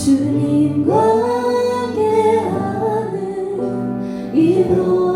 주님과 함께하는 이고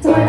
怎么